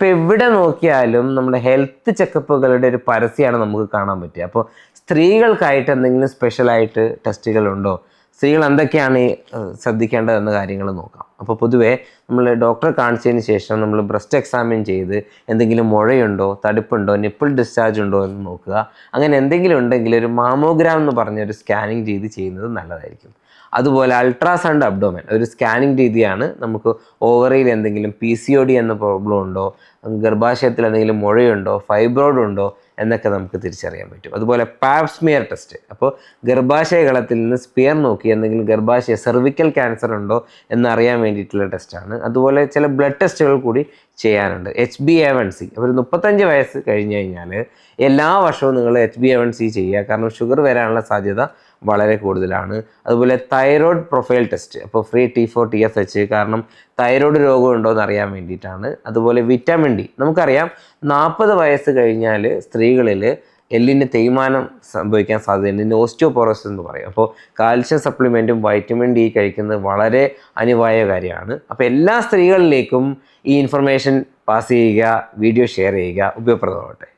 ഇപ്പൊ എവിടെ നോക്കിയാലും നമ്മുടെ ഹെൽത്ത് ചെക്കപ്പുകളുടെ ഒരു പരസ്യമാണ് നമുക്ക് കാണാൻ പറ്റുക. അപ്പോൾ സ്ത്രീകൾക്കായിട്ട് എന്തെങ്കിലും സ്പെഷ്യലായിട്ട് ടെസ്റ്റുകളുണ്ടോ സ്ത്രീകൾ എന്തൊക്കെയാണ് ശ്രദ്ധിക്കേണ്ടതെന്ന കാര്യങ്ങൾ നോക്കാം. അപ്പോൾ പൊതുവേ നമ്മൾ ഡോക്ടറെ കാണിച്ചതിന് ശേഷം നമ്മൾ ബ്രസ്റ്റ് എക്സാമിൻ ചെയ്ത് എന്തെങ്കിലും മുഴയുണ്ടോ തടുപ്പുണ്ടോ നിപ്പിൾ ഡിസ്ചാർജ് ഉണ്ടോ എന്ന് നോക്കുക. അങ്ങനെ എന്തെങ്കിലും ഉണ്ടെങ്കിൽ ഒരു മാമോഗ്രാം എന്ന് പറഞ്ഞ ഒരു സ്കാനിങ് ചെയ്ത് ചെയ്യുന്നത് നല്ലതായിരിക്കും. അതുപോലെ അൾട്രാസൗണ്ട് അബ്ഡോമൻ ഒരു സ്കാനിങ് രീതിയാണ് നമുക്ക് ഓവറിയിൽ എന്തെങ്കിലും പി സി ഒ ഡി എന്ന പ്രോബ്ലം ഉണ്ടോ ഗർഭാശയത്തിൽ എന്തെങ്കിലും മുഴയുണ്ടോ ഫൈബ്രോയിഡ് ഉണ്ടോ എന്നൊക്കെ നമുക്ക് തിരിച്ചറിയാൻ പറ്റും. അതുപോലെ പാപ്സ്മിയർ ടെസ്റ്റ് അപ്പോൾ ഗർഭാശയ കളത്തിൽ നിന്ന് സ്പിയർ നോക്കി എന്തെങ്കിലും ഗർഭാശയ സെർവിക്കൽ ക്യാൻസർ ഉണ്ടോ എന്നറിയാൻ വേണ്ടിയിട്ടുള്ള ടെസ്റ്റാണ് അതുപോലെ ചില ബ്ലഡ് ടെസ്റ്റുകൾ കൂടി ചെയ്യാനുണ്ട്. H B A one C ഒരു മുപ്പത്തഞ്ച് വയസ്സ് കഴിഞ്ഞ് കഴിഞ്ഞാൽ എല്ലാ വർഷവും നിങ്ങൾ H B A one C ചെയ്യുക. കാരണം ഷുഗർ വരാനുള്ള സാധ്യത വളരെ കൂടുതലാണ്. അതുപോലെ തൈറോയ്ഡ് പ്രൊഫൈൽ ടെസ്റ്റ് അപ്പോൾ free T four T F H കാരണം തൈറോയ്ഡ് രോഗം ഉണ്ടോ എന്ന് അറിയാൻ വേണ്ടിയിട്ടാണ്. അതുപോലെ വിറ്റാമിൻ ഡി നമുക്കറിയാം നാൽപ്പത് വയസ്സ് കഴിഞ്ഞാൽ സ്ത്രീകളിൽ എല്ലിന് തേയ്മാനം സംഭവിക്കാൻ സാധ്യതയുണ്ട് ഇതിന് ഓസ്റ്റിയോപോറോസിസ് എന്ന് പറയും. അപ്പോൾ കാൽഷ്യം സപ്ലിമെന്റും വൈറ്റമിൻ ഡി കഴിക്കുന്നത് വളരെ അനിവാര്യ കാര്യമാണ്. അപ്പോൾ എല്ലാ സ്ത്രീകളിലേക്കും ഈ ഇൻഫർമേഷൻ പാസ് ചെയ്യുക വീഡിയോ ഷെയർ ചെയ്യുക ഉപയോഗപ്രദമാവട്ടെ.